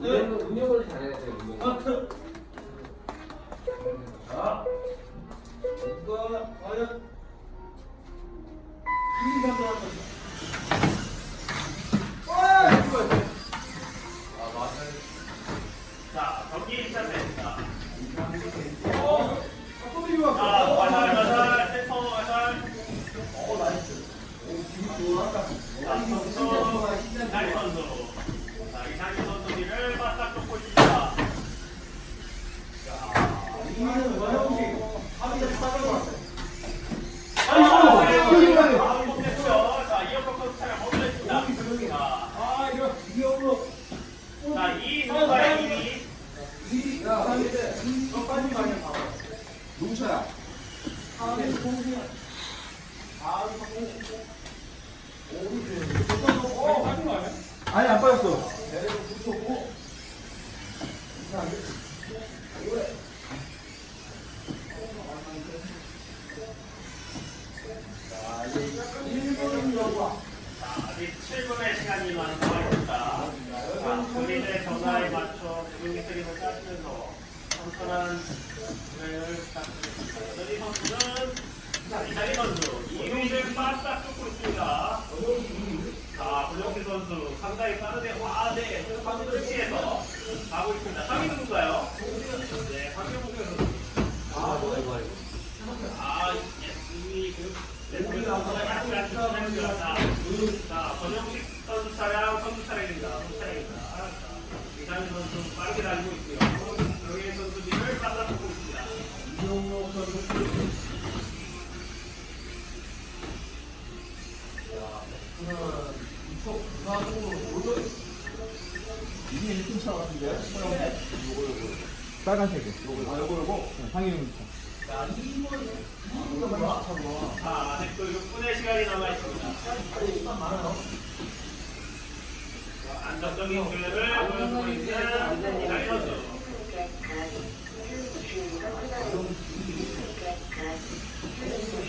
운영, 운영을 잘해야 돼요. 자, 이거 과연 이상도 한 번. 와, 이거 어때? 아, 맞아요. 자, 경기 시작됩니다. 어, 조금 이거 자, 화살, 화살, 센터 화살. 어, 나이스. 오, 기분 좋아. 자, 선수, 이상희 선수. 자, 이상희 선수를 바싹 쫓고 있습니다. 이거는 원형식. 합의가 싸는 것 같아. 아, 네, 아이고, 이거 네, 아, 못했고요. 자, 이어폰 선수 차량 멈춰 있습니다. 자, 아, 이거 위험으로. 자, 이 누가요, 이미. 이, 야, 근데 너 빨리 가냐, 봐봐. 누구셔야? 다음에 공기. 오리 돼. 어, 빠진 거 아니야? 아니 안 빠졌어. 내려 붙여고. 이상하게. 이거래. 자, 이제 일본인 여과. 자, 아직 7분의 시간이 남아있습니다. 자, 본인의 전화에 맞춰 소리를 따르면서 여전히 선수는 자, 이자리 선수 2위를 바싹 쫓고 있습니다. 자, 권영기 선수 상당히 빠르게 와, 네, 선수를 피해서 가고 있습니다. 3위 누군가요? 네, 박명국 선수. 아, 이거. 아, 예, 이미 그 네, 선수가 약간 안 좋습니다. 자, 권영식 선수 차량, 선수 차량입니다. 선수 차량입니다. 자, 이상희 선수 빠르게 달리고 있고요. 정혜 선수 뒤를 따라붙고 있습니다. 이게 1등 차 같은데? 요거 요거. 빨간색이. 요거. 아 요거 요거. 상의용 차. 야, 이번 이거 뭐야? 자, 아직도 6분의 시간이 남아 있습니다. 아니, 일단 많아요. 안정적인 기회를 보여주고 있는 선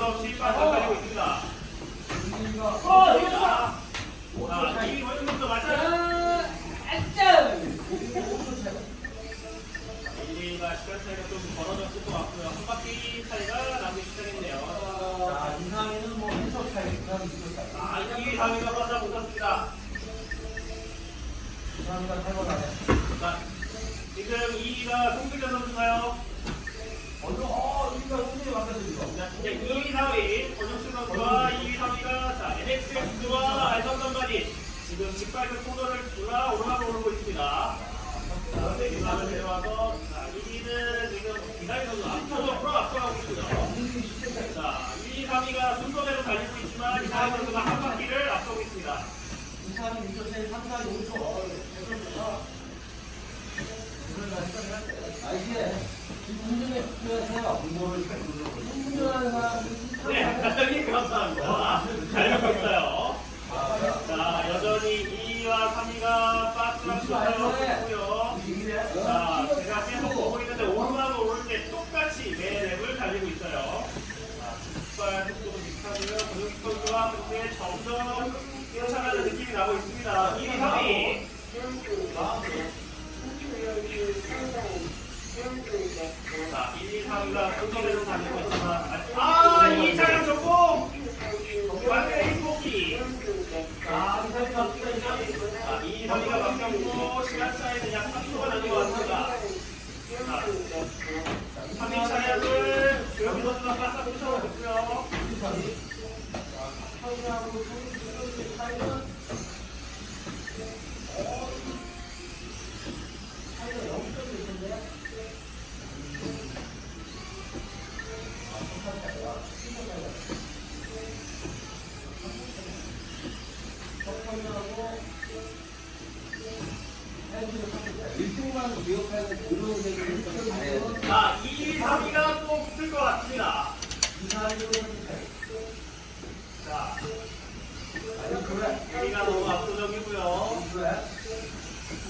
수 없이 빠져 달리고 있습니다. 이가 어, 됩니다. 자, 이 선수 맞아요. 1위가 시간 차이가 좀 벌어졌을 것 같고요. 한 바퀴 차이가 나기 시작했네요. 자, 이상에는 뭐 해석 차이, 이상 이상 차이. 아, 2위, 3위가 빠져 붙었습니다. 이상이가 탈거하네. 자, 지금 2위가 송승현 선수가요. 언론 어 여기가 선생님 아까 저기가. 자, 이제 2, 4, 1 권혁수선수와 2, 3, 2가 자, NX 선수와 알성 선발이 지금 직발급 코너를 돌아 오르막 오르고 있습니다. 자, 유망을 내려와서 자, 1위는 지금 기사리 선수 앞으로 앞으로 앞서가고 있습니다. 자, 2, 3, 2가 순서대로 달리고 있지만 기사리 선수가 한 바퀴를 앞서고 있습니다. 2, 3, 2, 3, 4, 5, 6. 자, 1위, 3위가 순서대로 달리고 있지만 아, 이 차량 전공! 완전히 포기! 아, 이상이 바뀌다, 이상이. 자, 2위, 3위가 바뀌었고 시간 차이는 약 3초가 나는 것 같습니다. 자, 3위 차량을 조영희 선수가 바싹 붙여고 있고요. 이상이. 자, 사탕이하고 소리 차이는 어, 차이가 0점이 있는데 아, 천천히 아니라 천천히 아니라. 석탄하고 1등만 기억하는 그런 생각을 좀 잘해야 돼. 자, 2, 3위가 또 붙을 것 같습니다. 자, 1위가 너무 압도적이고요. 자, 1위는 2위 이상이 2위 걸어오죠. 3위 정도, 4위, 5위 정 6위 정도. 아, 이 정도 거의 다 차이 있더라고. 자, 이걸로 초반에 낙타와 사랑이 같이 맞추는 바람에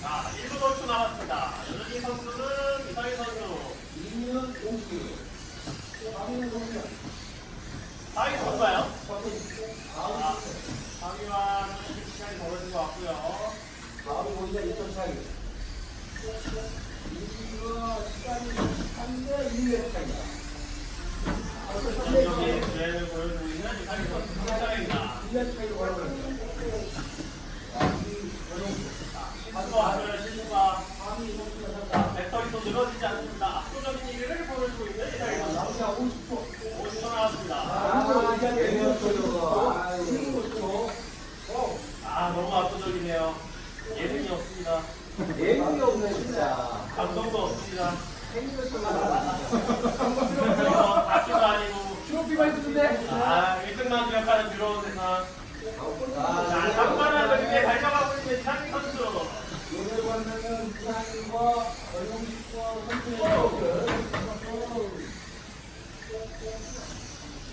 자, 1분 5초 남았습니다. 여전히 선수는 이상희 선수. 2위는 5위. 3위는 5위. 사위 선수가요? 4위. 자, 3위와 시간이 벌어진 것 같고요. 바로 보이자 2점 차이. 2위가 시간이 3대 2의 차이다. 전적인 플레이를 보여주고 있는 이상희 선수 선수입니다. 1의 차이로 가려고 한번 앞을 신수가 3위 선수가 산다. 배터리도 늘어지지 않습니다. 압도적인 1위를 보여주고 있는 이상희 선수. 나보다 50초. 50초 나왔습니다. 아, 이제 내렸어요. 아, 25초. 아, 너무 압도적이네요. 예능이 없습니다. 예능이 없네, 진짜. 감동도 없습니다. 생겼어. 그리고 다큐도 아니고. 트로피가 있었는데. 아, 1등만 기억하는 부러운 세상. 아, 자, 상관을 그렇게 달려가고 있는 이상희 선수. 오늘 보면은 부산과 어용식과 선수의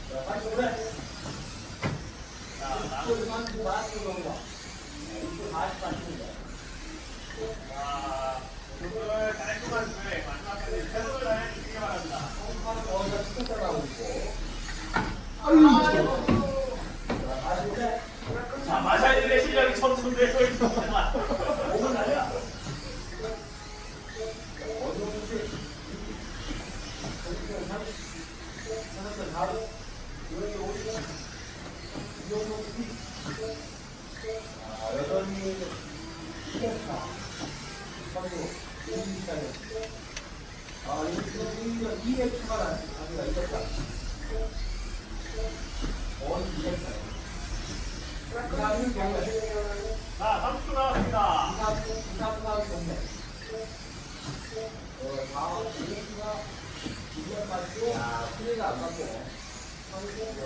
자, 다시 오래. 자, 남- 또 34초 정도. 네, 이거 44초입니다. 자, 오늘 깔끔한 플레이 마지막까지 최선을 다해 주시기 바랍니다. 어디가 스쿼트 나오고 있고. 자, 다시 오래. 자, 마샤이들의 실력이 점점 늘고 있습니다. 몸을 날려. 어 용식. 선수는 30. 선수는 4로. 여기 50. 이용호 피. 아, 여전히 스쿼트다. 선수. 이기차는. 아, 이거 2회 추가란 아주가 있었다. 원 2회 차이. 이상은 경매. 자, 30초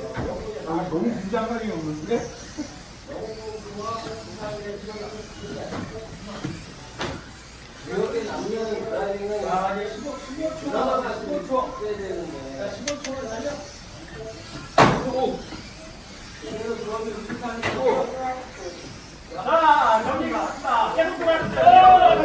나왔습니다. 아, 너무 긴장감이 없는데? 이렇게 남녀의 드라이빙은 아, 이제 15, 15초 남았다, 15초. 해야 되는데. 자, 15초만 달려. 오! 그래서 그러면 부산이 또 자, 경기 갑시다. 계속 들어가세요.